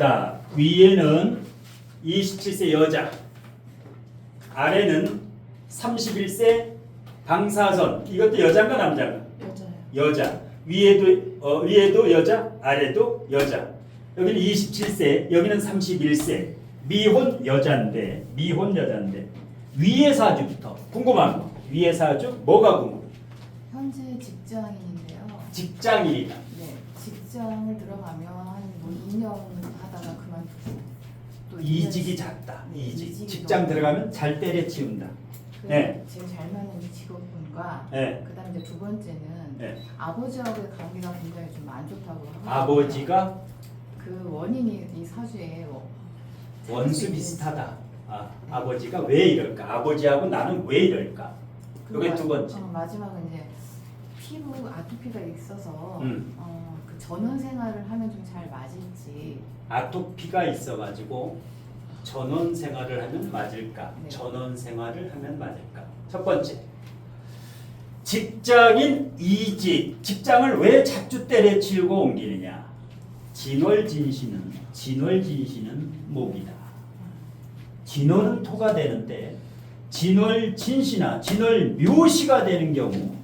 자, 위에는 27세 여자, 아래는 31세 방사선. 이것도 여자인가 남자인가? 여자예요. 여자. 위에도 어, 위에도 여자, 아래도 여자. 여기는 27세, 여기는 31세. 미혼 여자인데, 미혼 여자인데 위에 사주부터 궁금한 거. 위에 사주 뭐가 궁금? 현재 직장인인데요. 직장인이다. 네, 직장을 들어가면 한뭐 2년 하다가 그만두고 또 이직이 2년 작다. 네, 이직. 직장 들어가면 잘 때려치운다. 그 네. 제일 잘 맞는 이 직업군과 네. 그다음 이제 두 번째는 네. 아버지하고의 관계가 굉장히 좀 안 좋다고 하고 아버지가 그 원인이 이 사주에 어, 원수 비슷하다. 아, 아버지가 왜 이럴까? 아버지하고 나는 왜 이럴까? 그 요게 마- 두 번째. 어, 마지막은 이제 피부 아토피가 있어서 음. 어, 그 전원 생활을 하면 좀 잘 맞을지 아토피가 있어가지고 전원 생활을 하면 맞을까? 네. 전원 생활을 하면 맞을까? 첫 번째, 직장인 이직, 직장을 왜 자주 때려치우고 옮기느냐? 진월진시는 진월진시는 목이다. 진월은 토가 되는데 진월진시나 진월묘시가 되는 경우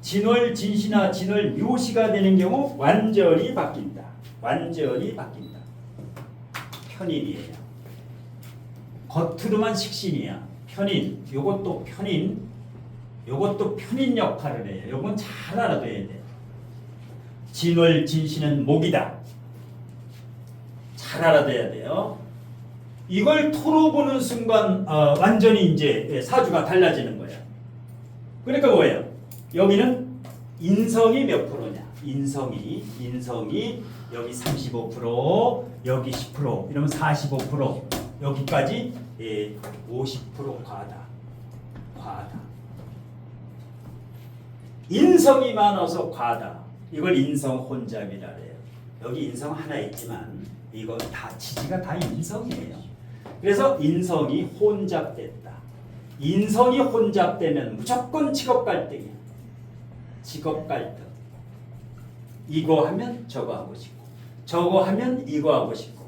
진월 진시나 진월 묘시가 되는 경우 완전히 바뀐다. 완전히 바뀐다. 편인이에요. 겉으로만 식신이야. 편인. 요것도 편인. 요것도 편인 역할을 해요. 요건 잘 알아둬야 돼. 진월 진시는 목이다. 잘 알아둬야 돼요. 이걸 토로 보는 순간 어, 완전히 이제 사주가 달라지는 거야. 그러니까 뭐예요? 여기는 인성이 몇 프로냐? 인성이 인성이 여기 35% 여기 10% 이러면 45% 여기까지 예, 50% 과다. 과다. 인성이 많아서 과다. 이걸 인성 혼잡이라 그래요. 여기 인성 하나 있지만 이거 다 지지가 다 인성이에요. 그래서 인성이 혼잡됐다. 인성이 혼잡되면 무조건 직업 갈등이야. 직업 갈등. 이거 하면 저거 하고 싶고, 저거 하면 이거 하고 싶고.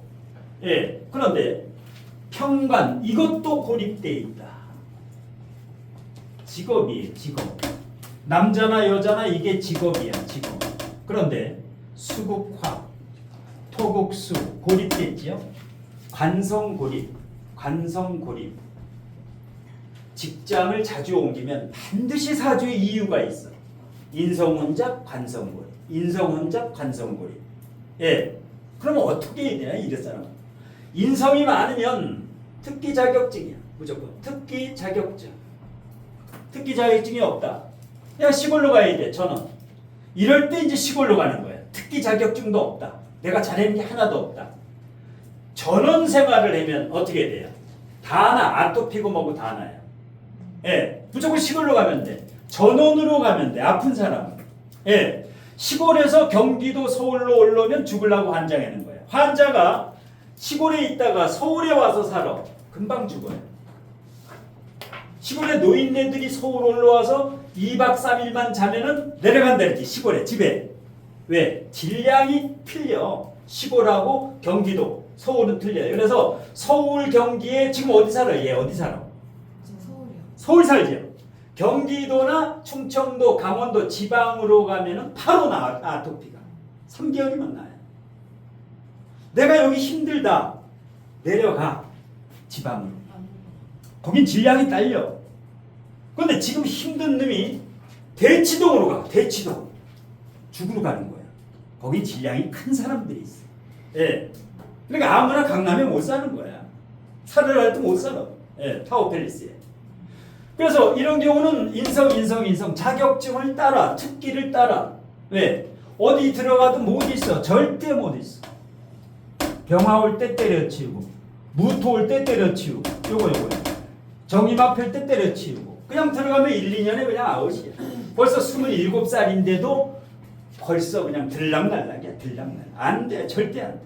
예. 그런데 평관 이것도 고립돼 있다. 직업이에요, 직업. 남자나 여자나 이게 직업이야, 직업. 그런데 수국화, 토국수 고립됐지요? 관성 고립, 관성 고립. 직장을 자주 옮기면 반드시 사주의 이유가 있어. 인성혼잡, 관성고립. 인성혼잡, 관성고립. 예. 그러면 어떻게 해야 이럴 사람. 인성이 많으면 특기 자격증이야. 무조건 특기 자격증. 특기 자격증이 없다. 야 시골로 가야 돼. 전원. 이럴 때 이제 시골로 가는 거야. 특기 자격증도 없다. 내가 잘하는 게 하나도 없다. 전원 생활을 하면 어떻게 돼요? 다 나. 아토피고 뭐고 다 나요. 예, 무조건 시골로 가면 돼. 전원으로 가면 돼. 아픈 사람. 예, 시골에서 경기도 서울로 올라오면 죽으려고 환장하는 거야. 환자가 시골에 있다가 서울에 와서 살아. 금방 죽어요. 시골에 노인네들이 서울 올라와서 2박 3일만 자면은 내려간다 이렇게 시골에 집에. 왜? 질량이 틀려. 시골하고 경기도, 서울은 틀려요. 그래서 서울, 경기에 지금 어디 살아? 얘 어디 살아? 서울이요. 서울 살지요. 경기도나 충청도, 강원도 지방으로 가면은 바로 나 아토피가 3개월이면 나요. 내가 여기 힘들다 내려가 지방으로. 거긴 질량이 딸려. 그런데 지금 힘든 놈이 대치동으로 가. 대치동 죽으러 가는 거야. 거기 질량이 큰 사람들이 있어. 예. 그러니까 아무나 강남에 못 사는 거야. 살으라 해도 못 살아. 예, 타워팰리스에. 그래서 이런 경우는 인성, 인성, 인성 자격증을 따라 특기를 따라. 왜? 어디 들어가도 못 있어. 절대 못 있어. 병화 올 때 때려치우고 무토 올 때 때려치우고 요거 요거. 정임 앞에 때 때려치우고. 그냥 들어가면 1, 2년에 그냥 아웃이야. 벌써 27살인데도 벌써 그냥 들락날락이야 들락날락. 안 돼 절대 안 돼.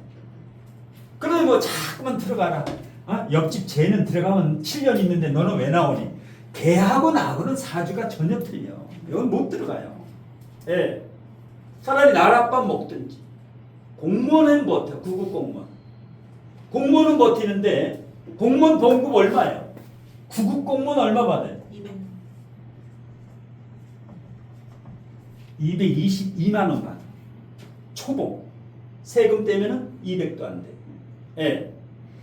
그러니 뭐 자꾸만 들어가라. 어? 옆집 쟤는 들어가면 7년 있는데 너는 왜 나오니 걔하고 나하고는 사주가 전혀 틀려. 이건 못 들어가요. 예. 차라리 나랏밥 먹든지. 공무원은 못해. 구급 공무원. 공무원은 버티는데 공무원 봉급 얼마예요? 구급 공무원 얼마 받아요? 222만 원 받아. 초봉. 세금 떼면은 200도 안 돼. 예.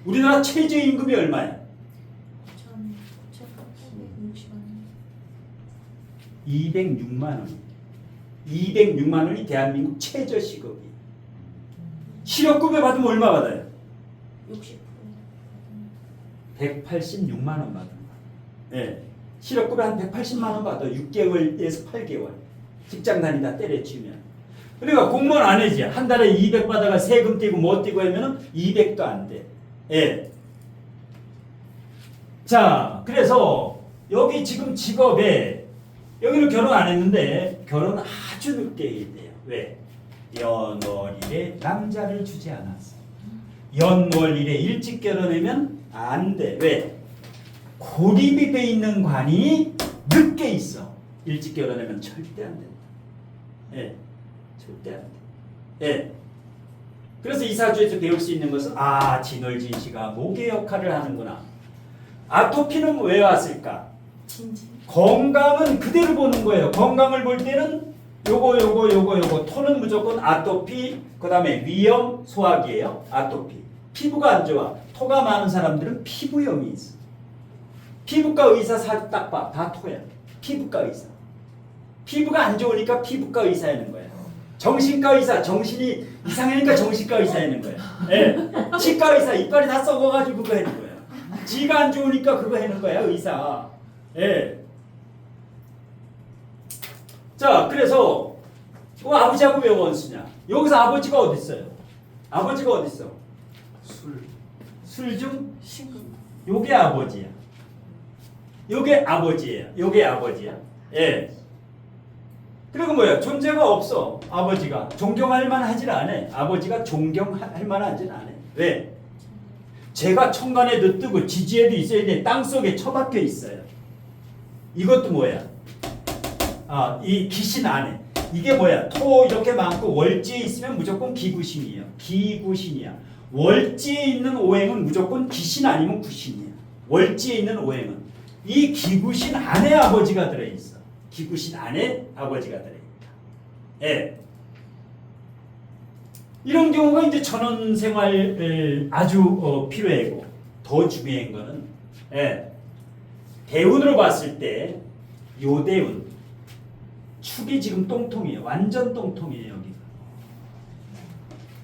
우리나라 최저임금이 얼마야? 206만 원. 206만 원이 대한민국 최저 시급이. 실업급여 받으면 얼마 받아요? 186만 원 받는 거야. 예. 실업급여 한 180만 원 받아. 6개월에서 8개월. 직장 다니다 때려치우면. 그러니까 공무원 안 해지. 한 달에 200 받아가 세금 떼고 못 떼고 하면은 200도 안 돼. 예. 자, 그래서 여기 지금 직업에 여기는 결혼 안 했는데 결혼 아주 늦게 돼요. 왜? 연월일에 남자를 주지 않았어. 연월일에 일찍 결혼하면 안 돼. 왜? 고립이 돼 있는 관이 늦게 있어. 일찍 결혼하면 절대 안 된다. 예, 절대 안 돼. 예. 그래서 이 사주에서 배울 수 있는 것은 아 진월진 씨가 목의 역할을 하는구나. 아토피는 왜 왔을까? 건강은 그대로 보는 거예요. 건강을 볼 때는 요거 요거 요거 요거 토는 무조건 아토피 그다음에 위염 소화기예요. 아토피. 피부가 안 좋아. 토가 많은 사람들은 피부염이 있어. 피부과 의사 사주 딱 봐. 다 토야. 피부과 의사. 피부가 안 좋으니까 피부과 의사 하는 거야. 정신과 의사 정신이 이상하니까 정신과 의사 하는 거야. 예. 치과 의사 이빨이 다 썩어가지고 그거 하는 거야. 지가 안 좋으니까 그거 하는 거야 의사. 예. 자, 그래서 그 아버지하고 왜 원수냐? 여기서 아버지가 어디 있어요? 아버지가 어디 있어? 술 술중 요게 아버지야. 요게 아버지예요. 요게 아버지야. 예. 그리고 뭐야? 존재가 없어. 아버지가 존경할 만하질 않아. 아버지가 존경할 만하진 않아. 왜? 제가 천간에도 뜨고 지지에도 있어야 돼. 땅 속에 처박혀 있어요. 이것도 뭐야? 아, 이 기신 안에 이게 뭐야? 토 이렇게 많고 월지에 있으면 무조건 기구신이에요. 기구신이야. 월지에 있는 오행은 무조건 기신 아니면 구신이야. 월지에 있는 오행은 이 기구신 안에 아버지가 들어 있어. 기구신 안에 아버지가 들어 있다. 예. 이런 경우가 이제 전원 생활 아주 어, 필요하고 더 중요한 거는 예. 대운으로 봤을 때 요 대운 축이 지금 똥통이에요. 완전 똥통이에요 여기가.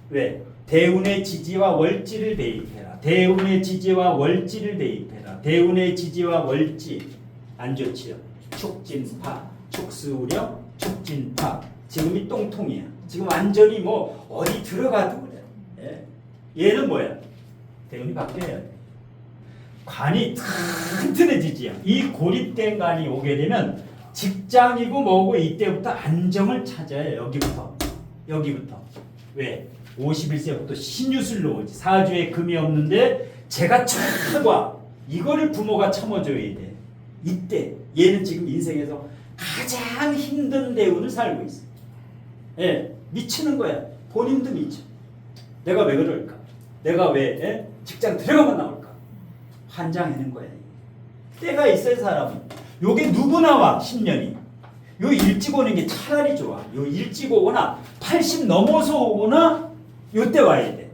왜? 대운의 지지와 월지를 대입해라. 대운의 지지와 월지를 대입해라. 대운의 지지와 월지 안 좋지요. 축진파, 축수우령, 축진파. 지금이 똥통이야. 지금 완전히 뭐 어디 들어가도 그래. 예? 얘는 뭐야? 대운이 바뀌어야 돼. 관이 튼튼해지지요. 이 고립된 관이 오게 되면 직장이고 뭐고 이때부터 안정을 찾아요. 여기부터. 여기부터. 왜? 51세부터 신유술로 오지. 사주에 금이 없는데 제가 차과 이거를 부모가 참아줘야 돼. 이때 얘는 지금 인생에서 가장 힘든 대운을 살고 있어. 예, 미치는 거야. 본인도 미쳐. 내가 왜 그럴까? 내가 왜 예? 직장 들어가면 나올까? 환장하는 거야. 때가 있어요 사람은. 요게 누구나 와 10년이. 요 일찍 오는 게 차라리 좋아. 요 일찍 오거나 80 넘어서 오거나 요때 와야 돼.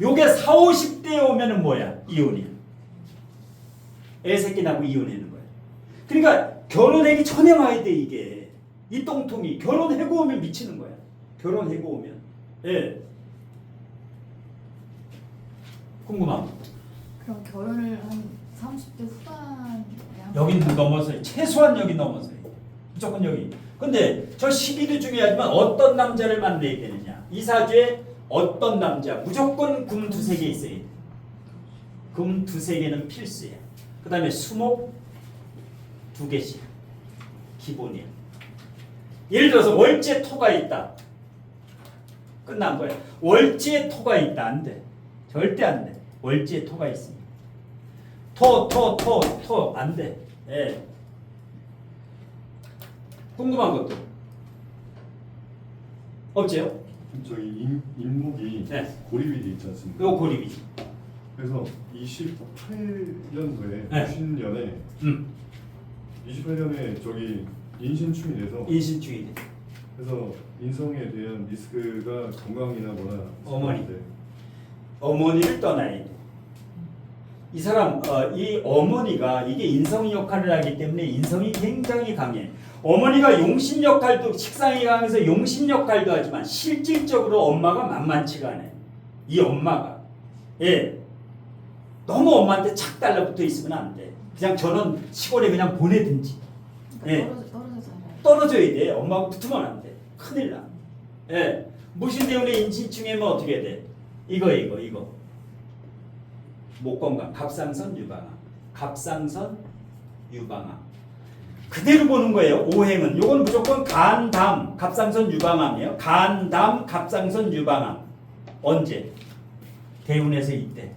요게 4, 50대에 오면은 뭐야? 이혼이야. 애 새끼 낳고 이혼하는 거야. 그러니까 결혼하기 전에 와야 돼 이게. 이 똥통이 결혼하고 오면 미치는 거야. 결혼하고 오면. 예. 궁금함. 그럼 결혼을 한 30대 후반에 한 여긴 넘어서 최소한 여기 넘어서 무조건 여기. 근데 저 시기도 중요하지만 어떤 남자를 만나야 되느냐. 이 사주에 어떤 남자 무조건 금 두세 개 있어야 돼. 금 두세 개는 필수야. 그 다음에 수목 두 개씩 기본이야. 예를 들어서 월지에 토가 있다. 끝난 거야. 월지에 토가 있다 안 돼. 절대 안 돼. 월지에 토가 있으니. 토, 토, 토, 토, 안 돼. 예. 궁금한 것도 없지요? 저희 임, 임목이 네. 고립이 돼 있지 않습니까? 요 고립이지. 그래서 28년도에 네. 90년에 음, 28년에 저기 인신충이 돼서 인신주의. 그래서 인성에 대한 리스크가 건강이나 뭐나 어머니. 어머니를 떠나야 돼. 이 사람, 어, 이 어머니가 이게 인성 역할을 하기 때문에 인성이 굉장히 강해. 어머니가 용신 역할도 식상이 강해서 용신 역할도 하지만 실질적으로 엄마가 만만치가 않아요. 이 엄마가 예 너무 엄마한테 착 달라붙어 있으면 안 돼. 그냥 저는 시골에 그냥 보내든지 그러니까 예. 떨어져. 떨어져야 돼. 엄마하고 붙으면 안 돼. 큰일 나. 예. 무신대운에 인신충이면 어떻게 돼? 이거 이거 이거. 목 건강. 갑상선 유방암. 갑상선 유방암. 그대로 보는 거예요. 오행은 요건 무조건 간, 담, 갑상선 유방암이에요. 간, 담, 갑상선 유방암. 언제? 대운에서 이때.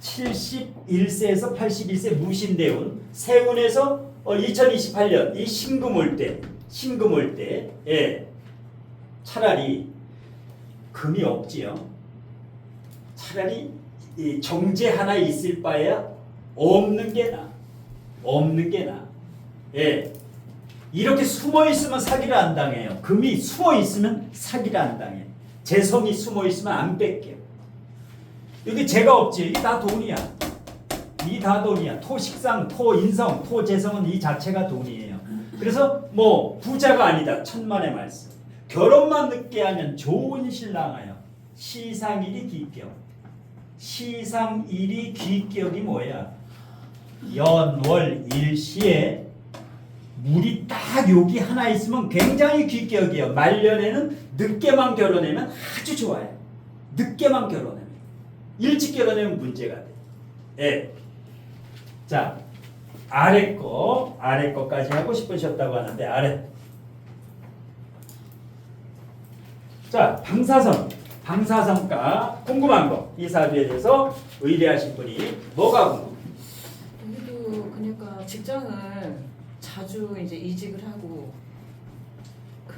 71세에서 81세 무신대운 세운에서 어, 2028년 이 신금 올 때, 신금 올 때, 예, 차라리 금이 없지요. 차라리 이 정제 하나 있을 바에야 없는 게 나, 없는 게 나. 예, 이렇게 숨어 있으면 사기를 안 당해요. 금이 숨어 있으면 사기를 안 당해. 재성이 숨어 있으면 안 뺏겨. 여기 재가 없지. 이게 다 돈이야. 이 다 돈이야. 토식상, 토인성, 토재성은 이 자체가 돈이에요. 그래서 뭐 부자가 아니다. 천만의 말씀. 결혼만 늦게 하면 좋은 신랑아요. 시상일이 귀격. 시상일이 귀격이 뭐야? 연월 일시에 물이 딱 여기 하나 있으면 굉장히 귀격이에요. 말년에는 늦게만 결혼하면 아주 좋아요. 늦게만 결혼하면. 일찍 결혼하면 문제가 돼. 예. 자, 아래 거, 아래 거까지 하고 싶으셨다고 하는데, 아래. 자, 방사선. 방사선가 궁금한 거. 이 사주에 대해서 의뢰하신 분이 뭐가 궁금? 여기도 그러니까 직장을 자주 이제 이직을 하고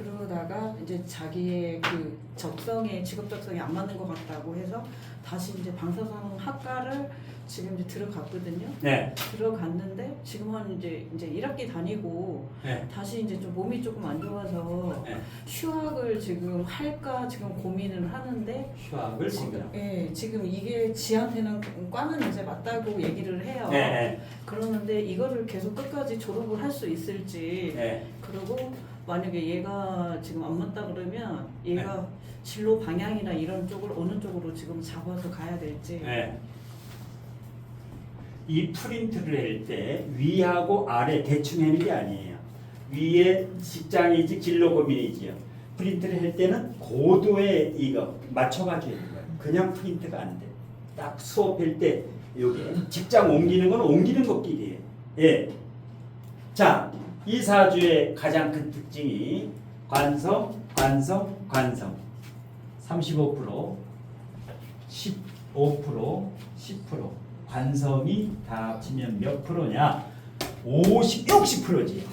그러다가 이제 자기의 그 적성에 직업 적성이 안 맞는 것 같다고 해서 다시 이제 방사선 학과를 지금 이제 들어갔거든요. 네. 들어갔는데 지금은 이제 이제 1학기 다니고 네. 다시 이제 좀 몸이 조금 안 좋아서 네. 휴학을 지금 할까 지금 고민을 하는데 휴학을 지금 고민하고. 예 지금 이게 지한테는 과는 이제 맞다고 얘기를 해요. 네. 네. 그러는데 이거를 계속 끝까지 졸업을 할 수 있을지 네. 그리고 만약에 얘가 지금 안 맞다 그러면 얘가 진로 방향이나 이런 쪽을 어느 쪽으로 지금 잡아서 가야 될지 네. 이 프린트를 할 때 위하고 아래 대충 하는 게 아니에요. 위에 직장이지 진로 고민이지요. 프린트를 할 때는 고도에 이거 맞춰가지고 하는 거예요. 그냥 프린트가 안 돼. 딱 수업할 때 여기 직장 옮기는 건 옮기는 것끼리예요. 예. 자, 이 사주의 가장 큰 특징이 관성, 관성, 관성. 35%, 15%, 10%. 관성이 다 합치면 몇 프로냐? 50, 60%지.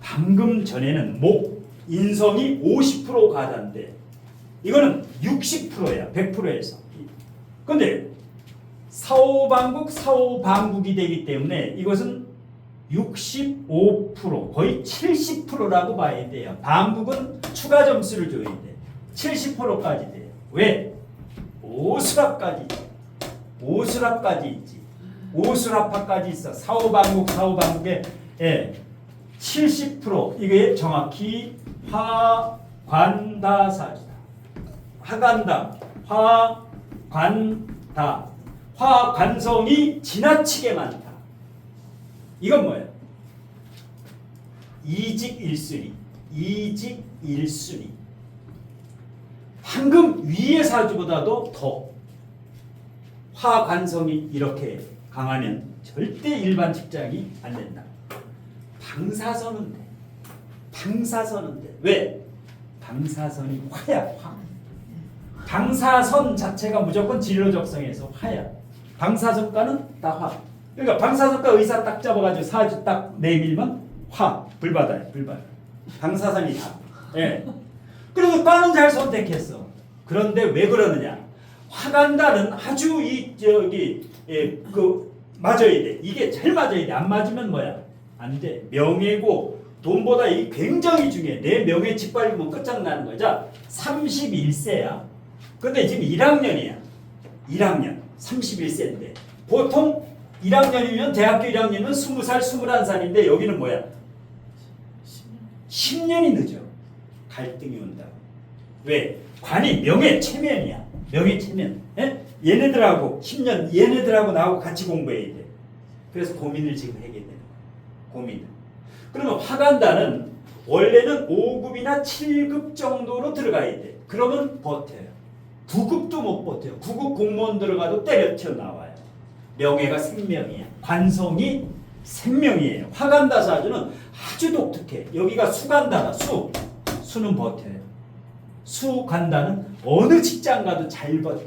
방금 전에는 목, 인성이 50% 가다인데 이거는 60%야. 100%에서. 근데 사오방국, 사오방국이 되기 때문에 이것은 65% 거의 70%라고 봐야 돼요. 방국은 추가 점수를 줘야 돼. 70%까지 돼요. 왜? 오수랍까지. 오수랍까지 있지. 오수랍파까지 있어. 사오방국, 사오방국의 예, 70% 이게 정확히 화관다사주다. 화관다, 화관다, 화관성이 지나치게 많다. 이건 뭐예요? 이직 일순위, 이직 일순위. 방금 위의 사주보다도 더 화관성이 이렇게 강하면 절대 일반 직장이 안 된다. 방사선은 돼. 방사선은 돼. 왜? 방사선이 화야, 화. 방사선 자체가 무조건 진로적성에서 화야. 방사선가는 다 화. 그러니까 방사선가 의사 딱 잡아가지고 사주 딱 내밀면 화, 불바다야, 불바다. 방사선이 다. 예. 그리고 과는 잘 선택했어. 그런데 왜 그러느냐? 화간다는 아주 이 저기 예, 그 맞아야 돼. 이게 잘 맞아야 돼. 안 맞으면 뭐야? 안 돼. 명예고 돈보다 이 굉장히 중요해. 내 명예 짓밟으면 끝장나는 거죠. 31세야. 근데 지금 1학년이야. 1학년. 31세인데. 보통 1학년이면 대학교 1학년이면 20살, 21살인데 여기는 뭐야? 10년이 늦어. 갈등이 온다. 왜? 관이 명예 체면이야. 명예 체면. 예? 얘네들하고 10년 얘네들하고 나하고 같이 공부해야 돼. 그래서 고민을 지금 하게 되는 거야. 고민을. 그러면 화간다는 원래는 5급이나 7급 정도로 들어가야 돼. 그러면 버텨요. 9급도 못 버텨요. 9급 공무원 들어가도 때려 튀어나와요. 명예가 생명이야. 관성이 생명이에요. 화간다 사주는 아주 독특해. 여기가 수간다다. 수. 수는 버텨요. 수간다는 어느 직장 가도 잘 버텨.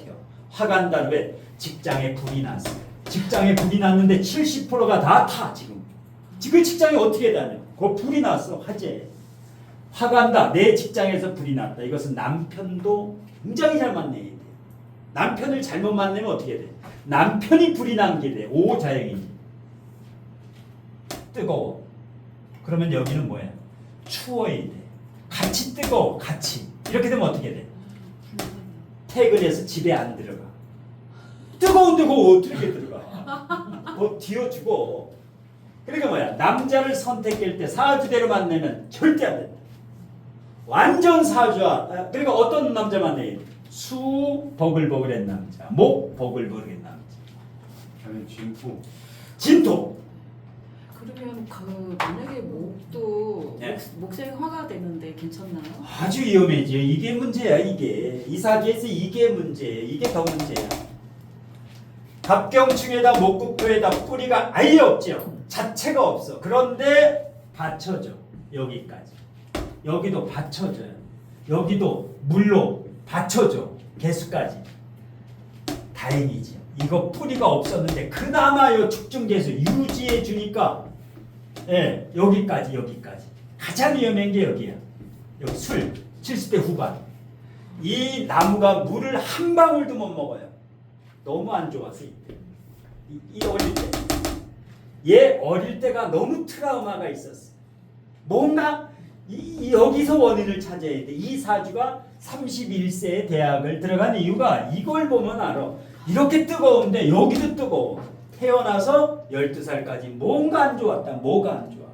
화간다는 왜? 직장에 불이 났어요. 직장에 불이 났는데 70%가 다 타 지금. 지금 직장이 어떻게 다녀? 그 불이 났어 화재. 화간다 내 직장에서 불이 났다. 이것은 남편도 굉장히 잘 돼. 남편을 잘못 만나면 어떻게 돼? 남편이 불이 난게 돼. 오 자영이지. 뜨거워. 그러면 여기는 뭐야? 추워야 돼. 같이 뜨거워. 같이. 이렇게 되면 어떻게 돼? 퇴근해서 집에 안 들어가. 뜨거운데 그거 어떻게 들어가? 뭐 뒤어 죽어. 그러니까 뭐야? 남자를 선택할 때 사주대로 만나면 절대 안 된다. 완전 사주와 아, 그러니까 어떤 남자 만나야 돼? 수 버글버글한 남자, 목 버글버글한 남자, 아니 진토 진토. 그러면 그 만약에 목도 네. 목, 목색이 화가 되는데 괜찮나요? 아주 위험해져. 이게 문제야, 이게. 이 사주에서 이게 문제예요. 이게 더 문제야. 갑경충에다 목국토에다 뿌리가 아예 없죠. 자체가 없어. 그런데 받쳐져. 여기까지. 여기도 받쳐져요. 여기도 물로 받쳐줘. 개수까지. 다행이죠. 이거 뿌리가 없었는데 그나마 요 축중 개수 유지해 주니까 예, 여기까지 여기까지. 가장 위험한 게 여기야. 여기 술 70대 후반 이 나무가 물을 한 방울도 못 먹어요 너무 안 좋아서 이때 이, 이 어릴 때 얘 어릴 때가 너무 트라우마가 있었어 뭔가 이, 이 여기서 원인을 찾아야 돼 이 사주가 31세에 대학을 들어간 이유가 이걸 보면 알아 이렇게 뜨거운데 여기도 뜨거워 태어나서 12살까지 뭔가 안 좋았다 뭐가 안 좋아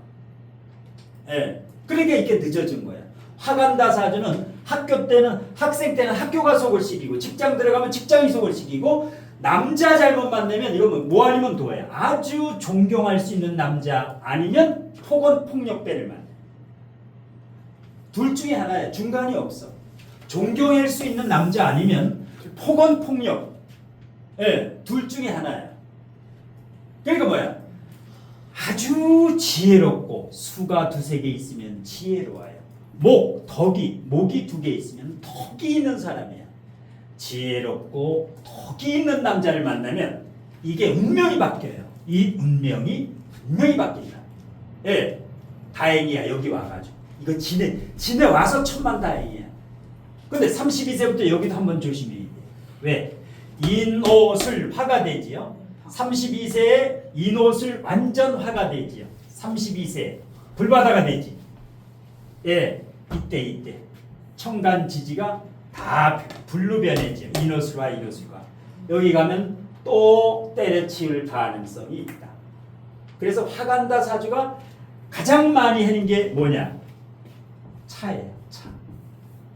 예. 그러니까 이렇게 늦어진 거야. 화간다 사주는 학교 때는 학생 때는 학교가 속을 시키고 직장 들어가면 직장이 속을 시키고 남자 잘못 만나면 이거 뭐 아니면 도야. 아주 존경할 수 있는 남자 아니면 폭언 폭력배를 만나. 둘 중에 하나야. 중간이 없어. 존경할 수 있는 남자 아니면 폭언 폭력. 예, 둘 중에 하나야. 그러니까 뭐야? 아주 지혜롭고 수가 두세 개 있으면 지혜로워요. 목, 덕이, 목이 두 개 있으면 덕이 있는 사람이야. 지혜롭고 덕이 있는 남자를 만나면 이게 운명이 바뀌어요. 이 운명이 운명이 바뀐다. 예, 다행이야 여기 와가지고 이거 지네 지네 와서 천만 다행이야. 근데 32세부터 여기도 한번 조심해야 돼. 왜? 인옷을 화가 되지요. 32세에 인옷을 완전 화가 되지요. 32세 불바다가 되지. 예, 이때 이때 청간 지지가 다 불로 변해지요. 인옷술과 인옷술과 여기 가면 또 때려치울 가능성이 있다. 그래서 화간다 사주가 가장 많이 하는 게 뭐냐? 차예요. 차.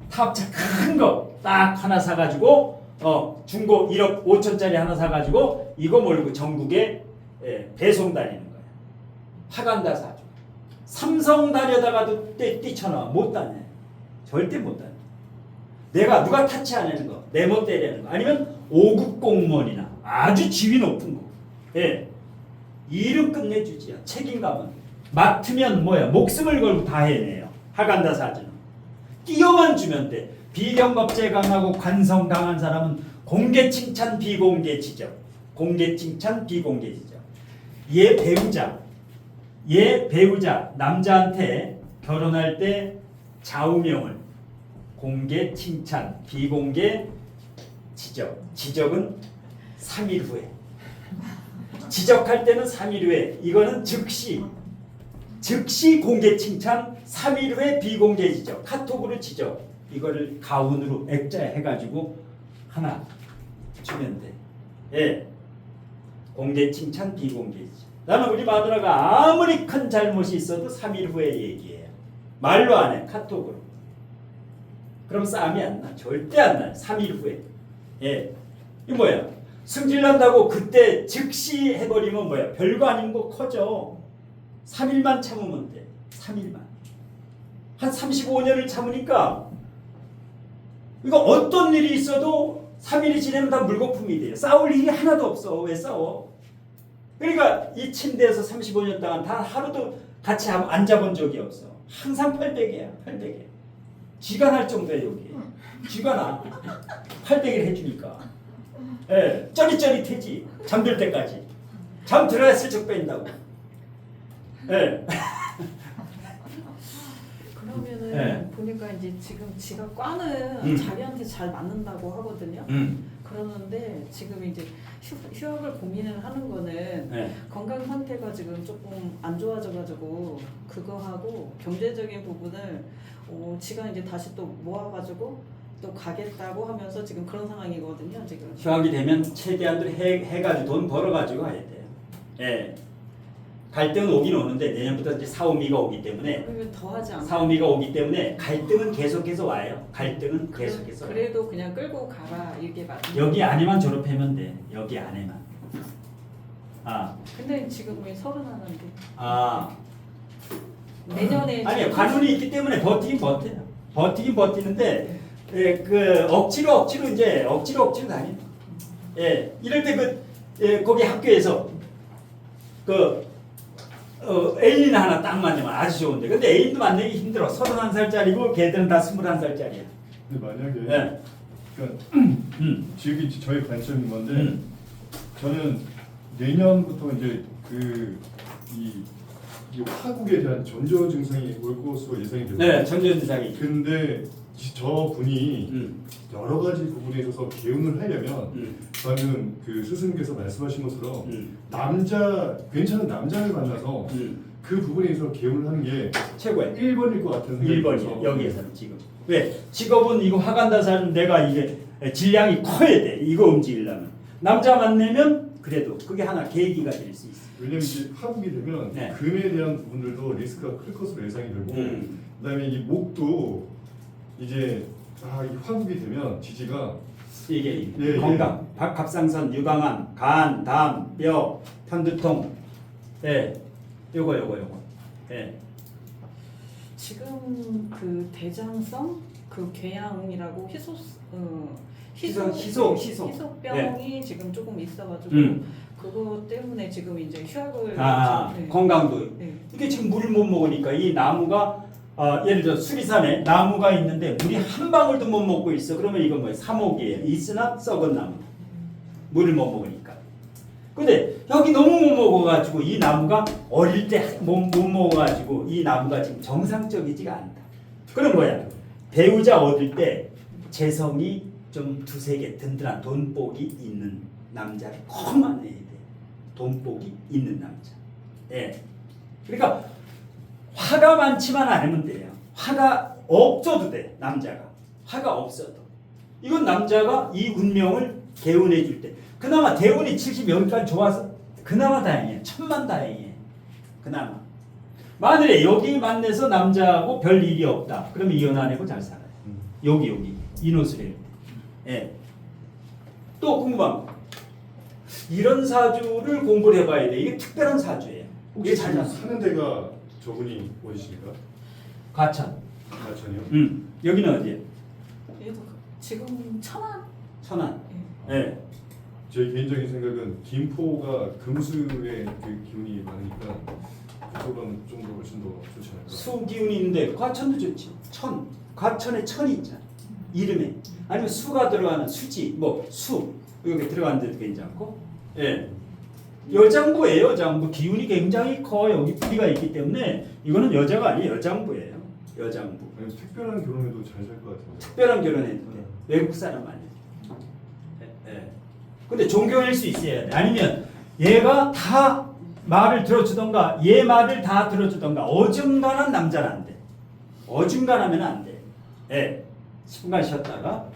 탑차 큰 거 딱 하나 사가지고 어 중고 1억 5천짜리 하나 사가지고 이거 몰고 전국에 예, 배송 다니는 거야. 화간다 사주. 삼성 다녀다가도 뛰, 뛰쳐나와 못 다녀. 절대 못 다녀. 내가 누가 타치 안 하는 거, 내 멋대로 하는 거, 아니면 5급 공무원이나 아주 지위 높은 거. 예. 일은 끝내주지요. 책임감은. 맡으면 뭐야? 목숨을 걸고 다 해내요. 하간다 사주는. 끼어만 주면 돼. 비경겁제 강하고 관성 강한 사람은 공개 칭찬 비공개 지적. 공개 칭찬 비공개 지적. 얘 배우자. 얘 배우자 남자한테 결혼할 때 좌우명을 공개 칭찬 비공개 지적. 지적은 3일 후에. 지적할 때는 3일 후에. 이거는 즉시. 즉시 공개 칭찬, 3일 후에 비공개 지적. 카톡으로 지적. 이거를 가운으로 액자 해가지고 하나 주면 돼. 예. 공개 칭찬, 비공개 지적. 나는 우리 마누라가 아무리 큰 잘못이 있어도 3일 후에 얘기해요. 말로 안 해. 카톡으로. 그럼 싸움이 안 나. 절대 안 나. 3일 후에. 예. 이 뭐야? 승질 난다고 그때 즉시 해버리면 뭐야? 별거 아닌 거 커져. 3일만 참으면 돼. 3일만. 한 35년을 참으니까 이거 어떤 일이 있어도 3일이 지나면 다 물거품이 돼요. 싸울 일이 하나도 없어. 왜 싸워? 그러니까 이 침대에서 35년 동안 단 하루도 같이 안- 앉아본 적이 없어. 항상 800이야. 800에. 쥐가 날 정도야 여기. 쥐가 나. 800을 해주니까. 예, 쩌릿쩌릿해지. 잠들 때까지. 잠 들어야 슬쩍 뺀다고. 예. 그러면은 네. 보니까 이제 지금 지가 과는 음. 자기한테 잘 맞는다고 하거든요. 음. 그러는데 지금 이제 휴, 휴학을 고민을 하는 거는 예. 건강 상태가 지금 조금 안 좋아져가지고 그거 하고 경제적인 부분을 어, 지가 이제 다시 또 모아가지고 또 가겠다고 하면서 지금 그런 상황이거든요. 지금. 휴학이 되면 최대한으로 해, 해가지고 돈 벌어가지고 가야 돼요. 예. 갈등은 오긴 오는데 내년부터 이제 사오미가 오기 때문에 그러면 더 하지 않나? 사오미가 오기 때문에 갈등은 계속해서 와요. 갈등은 계속해서 와요. 그래도 그냥 끌고 가라 이게 맞는. 여기 안에만 졸업하면 돼. 여기 안에만. 아, 근데 지금 왜 서른 하나인데 아. 내년에 아니 지금- 관운이 있기 때문에 버티긴 버텨요. 버티긴 버티는데 예, 그 억지로 억지로 이제 억지로 억지로 다녀. 예, 이럴 때그 예, 거기 학교에서 그 어, 애인 하나 딱 만나면 아주 좋은데 근데 애인도 만나기 힘들어. 서른한 살짜리고 걔들은 다 스물한 살짜리야. 근데 만약에 예. 그러니까 음. 지금 저희 관점인 건데 음. 저는 내년부터 이제 그이 화국에 대한 전조 증상이 올 것으로 예상이 되고 네, 전전상이. 근데 이- 저 분이 음. 여러 가지 부분에 있어서 개운을 하려면 음. 방금 그 스승께서 말씀하신 것처럼 음. 남자 괜찮은 남자를 만나서 음. 그 부분에 있어서 개운을 하는 게 최고야. 1번일 것 같은 생각이 1번이야 들어서 여기에서는 지금 왜 직업은 이거 화간다사는 내가 이게 질량이 커야 돼 이거 움직이려면 남자 만나면 그래도 그게 하나 계기가 될 수 있어 왜냐면 이제 화국이 되면 네. 금에 대한 부분들도 리스크가 클 것으로 예상이 되고 음. 그다음에 이 목도 이제 아, 이 화국이 되면 지지가 이게 예, 건강 밥- 갑상선 유방암 간 담 뼈 편두통 예 요거 요거 요거 예 지금 그 대장성 그 궤양이라고 희소 어, 희소- 희소- 희소. 희소병이 지금 조금 있어가지고 음. 그거 때문에 지금 이제 휴학을 아 네. 건강도 네. 이게 지금 물을 못 먹으니까 이 나무가 아, 예를 들어 수리산에 나무가 있는데 물이 한 방울도 못 먹고 있어. 그러면 이건 뭐예요? 사목이에요. 있으나 썩은 나무. 물을 못 먹으니까. 근데 여기 너무 못 먹어가지고 이 나무가 어릴 때못못 먹어가지고 이 나무가 지금 정상적이지가 않다. 그럼 뭐야? 배우자 얻을 때 재성이 좀 두세 개 든든한 돈복이 있는 남자를 꼭 만나야 돼. 돈복이 있는 남자. 예. 그러니까 화가 많지만 않으면 돼요. 화가 없어도 돼 남자가 화가 없어도 이건 남자가 이 운명을 개운해 줄 때 그나마 대운이 70 여기까지 좋아서 그나마 다행이에요. 천만 다행이에요. 그나마 만일에 여기 만나서 남자하고 별 일이 없다. 그러면 이혼 안 하고 잘 살아요. 음. 여기 여기 인호수래. 예. 또 궁금한 거. 이런 사주를 공부를 해봐야 돼. 이게 특별한 사주예요. 이게 혹시 잘 지금 났어. 사는 데가 저분이 어디십니까? 과천. 마천이요? 음. 여기는 어디예요? 얘도 그- 지금 천안 천안. 예. 예. 제 개인적인 생각은 김포가 금수의 그 기운이 많으니까 그쪽은 좀 더 훨씬 더 좋지 않을까. 수 기운이 있는데 과천도 좋지. 천. 과천에 천이 있잖아. 이름에. 아니면 수가 들어가는 수지. 뭐 수. 여기 들어가는 데도 괜찮고. 예. 여장부예요, 여장부. 기운이 굉장히 커. 여기 부리가 있기 때문에 이거는 여자가 아니에요, 여장부예요. 여장부. 아니, 특별한 결혼에도 잘 살 것 같아요. 특별한 결혼했는데 네. 외국 사람 아니에요. 네, 네. 근데 존경할 수 있어야 돼. 아니면 얘가 다 말을 들어주던가 얘 말을 다 들어주던가 어중간한 남자는 안 돼. 어중간하면 안 돼. 예. 네. 10분간 쉬었다가